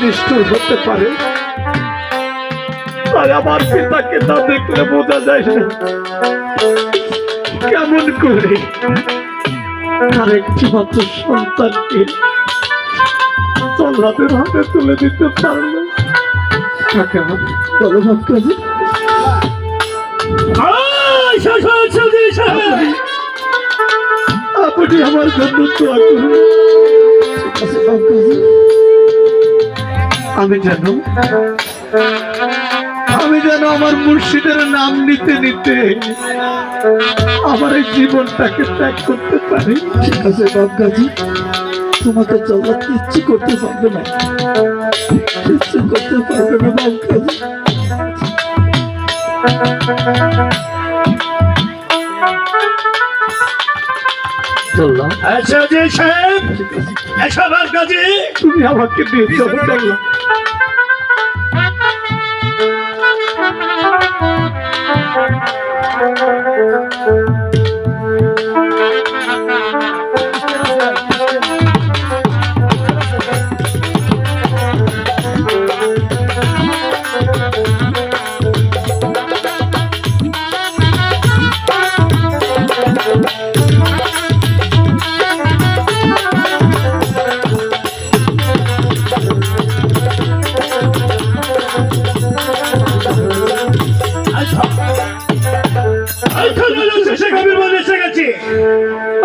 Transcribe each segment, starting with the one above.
নিষ্ঠুর হতে পারে। আর আমার পিতাকে না দেখলে বোঝা যায় না। কেমন করে? আর একটি মাত্র সন্তানকে তল্লাদের হাতে তুলে দিতে পারল বলো ভক্তজি আপনি আমার জন্য দোয়া করুন। ভক্তজি। আমি যেন আমি যেন আমার মুর্শিদের নাম নিতে নিতে আমার এই জীবনটাকে ত্যাগ করতে পারি। ঠিক আছে বাবগাজি তোমাকে জগৎ কিচ্ছু করতে পারবে না। কিচ্ছু করতে পারবে না বাবগাজি চললাম আচ্ছা জি সাহেব এসব কাজে তুমি আমাকে দিয়ে চলো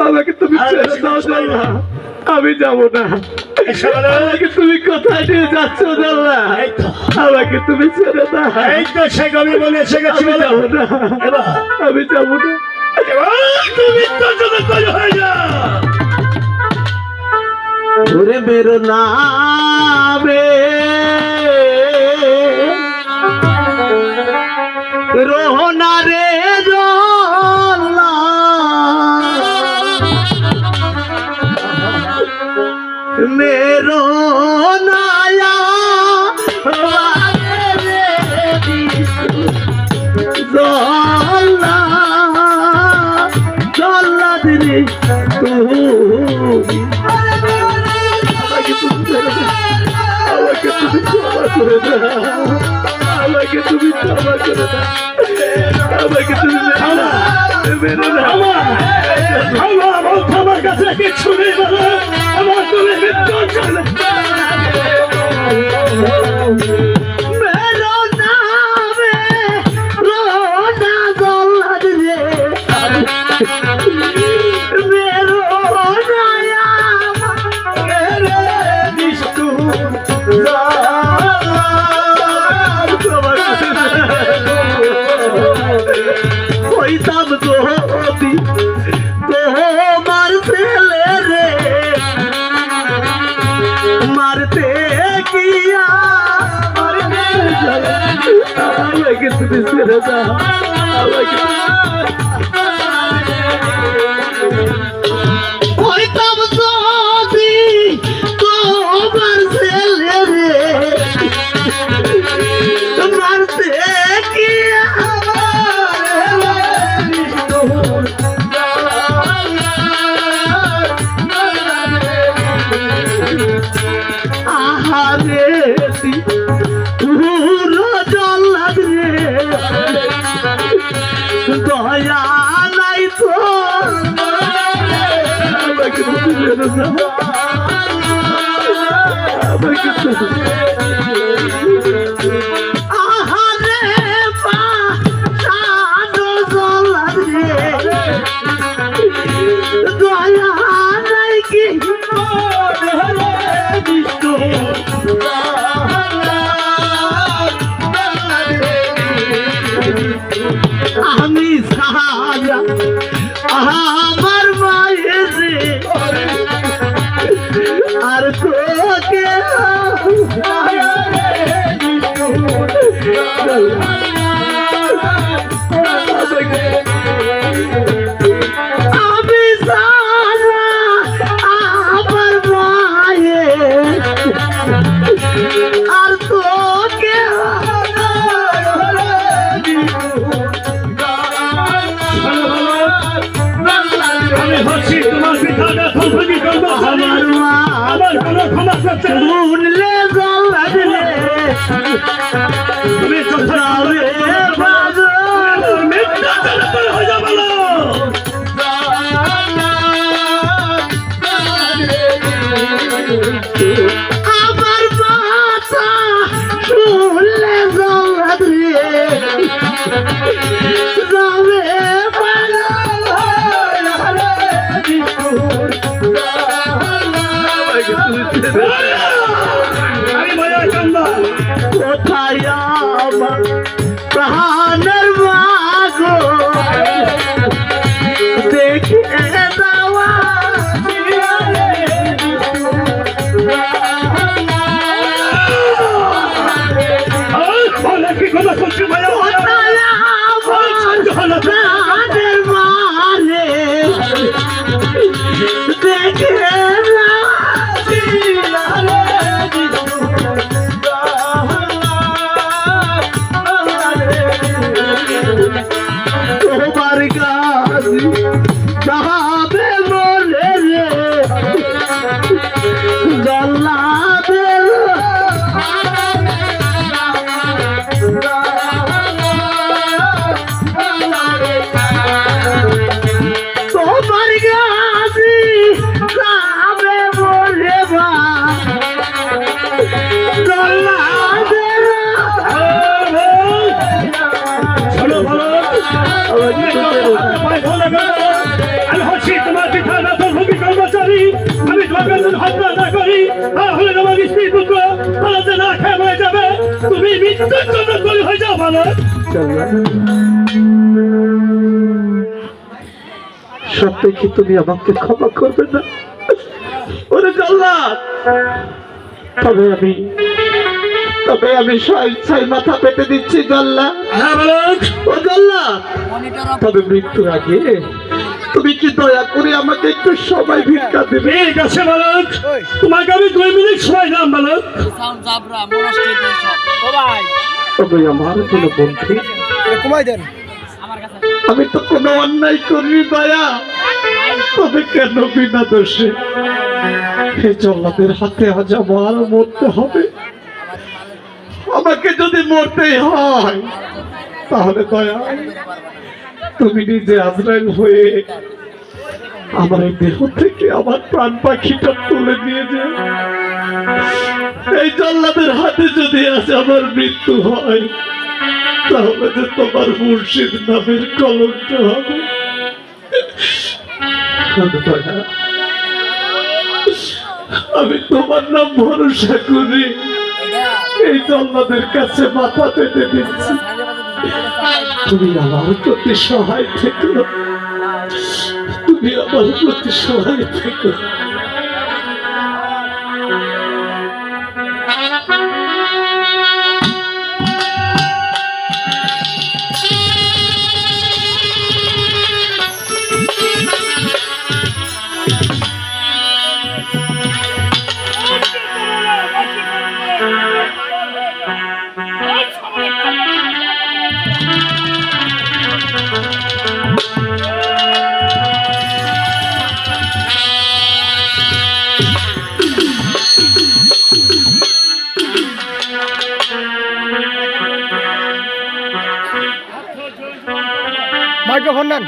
আমাকে তুমি ছেড়ে দাও আমি যাব না। আমাকে তুমি কোথায় নিয়ে যাচ্ছ আমাকে তুমি ছেড়ে দাও। এই তো সে কবির বলে এসে গেছি আমি যাব না। আমি যাব না। তুমি তো হয়ে ওরে রোহনা রে আমাকে তুমি ক্ষমা করে দাও আমাকে তুমি ক্ষমা করে দাও আমাকে তুমি মেরে দাও আমার কাছে কিছু নেই বলো আমার তুমি মৃত্যু চলে মেরো আমাকে তুমি ছেড়ে দাও। আমাকে দয়া নাই কি আমি সাহায্য আমার মায়ের আর তোকে আমি পিতা 是朋友？মরে যাবে তুমি হয়ে যাও ভালো সত্যি কি তুমি আমাকে ক্ষমা করবে না ওরে তবে আমি তবে আমি স্বেচ্ছায় মাথা পেতে দিচ্ছি জল্লাদ হ্যাঁ বালক ও জল্লাদ তবে মৃত্যুর আগে তুমি কি দয়া করে আমাকে একটু সময় ভিক্ষা দেবে? ঠিক আছে বালক তোমাকে আমি দুই মিনিট সময় দিলাম বালক তবে আমার কোনো বন্ধু কমাই দেন। আমি তো কোনো অন্যায় করি দয়া। তবে কেন বিনা দোষে? এই জল্লাদের হাতে আজ আমার মরতে হবে। আমাকে যদি মরতেই হয়, তাহলে দয়া, তুমি নিজে আজরাইল হয়ে আমার এই দেহ থেকে আমার প্রাণ পাখিটা তুলে নিয়ে যে এই জল্লাদের হাতে যদি আজ আমার মৃত্যু হয়, তাহলে যে তোমার মুর্শিদ নামের কলঙ্ক হবে। আমি তোমার নাম ভরসা করি। এই জল্লাদের কাছে মাথা পেতে দিচ্ছি। তুমি আমার প্রতি সহায় থেকো। তুমি আমার প্রতি সহায় থেকো। মাইক্রোফোন নেন।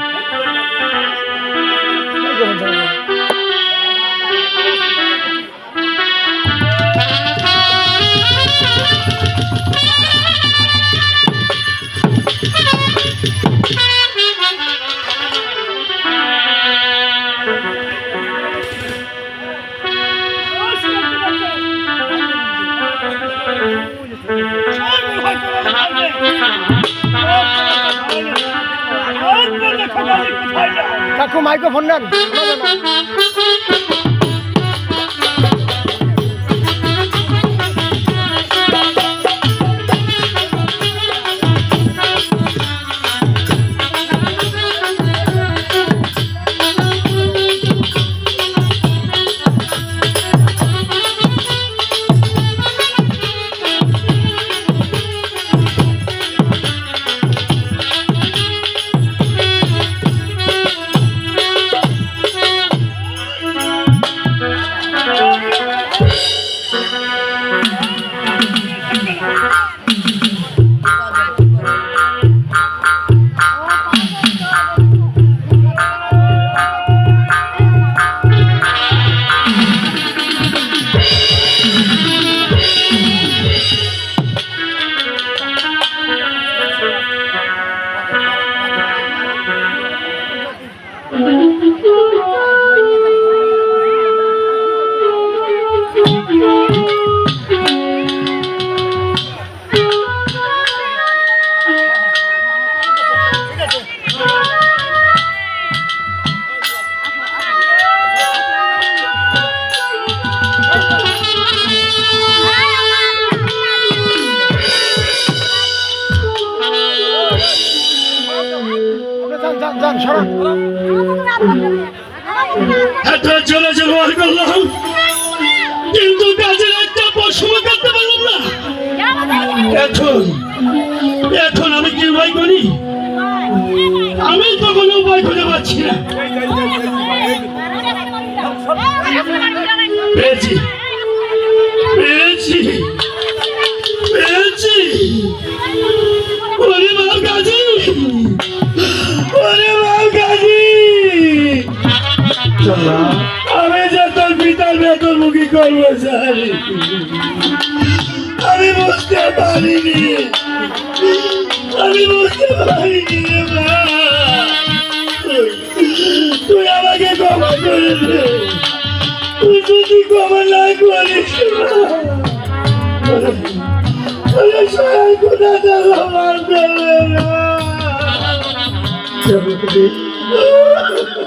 কাকু মাইক্রোফোন নেন। যান যান, সরান। এত করলাম। কিন্তু কাজের একটা প্রশ্ন করতে পারলাম না। এখন এখন আমি কি উপায় করি? আমি তো কোনো উপায় খুঁজে পাচ্ছি না। পেয়েছি। আমি যে তোর পিতার বেতন মুখী কর্মচারী আমি বুঝতে পারিনি। আমি বুঝতে পারিনি তুই আমাকে ক্ষমা করে দে। তুই যদি ক্ষমা না করিস আমার দেবে না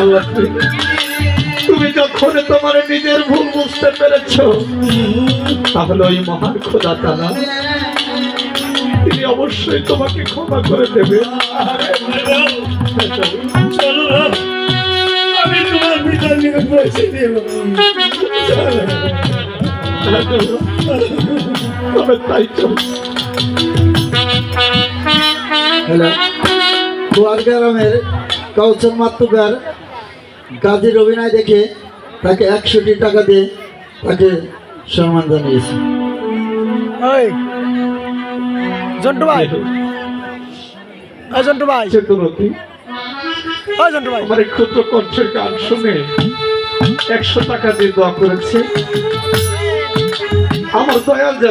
আল্লাহ, তুমি যখন তোমার নিজের ভুল বুঝতে পেরেছ তাহলে ওই মহান খোদা তারা তিনি অবশ্যই তোমাকে ক্ষমা করে দেবে আমি তোমার পিতার নিয়ে পৌঁছে দেব। তবে তাই চল হ্যালো। কুয়ার গ্রামের কাউচন মাতুকার গাজীর অভিনয় দেখে তাকে একশোটি টাকা দিয়ে তাকে সম্মান জানিয়েছে। ওই জন্টু ভাই। জন্টু ভাই। জন্টু ভাই। আমার ক্ষুদ্র কণ্ঠের গান শুনে একশো টাকা দিয়ে দোয়া করেছে। আমার দয়াল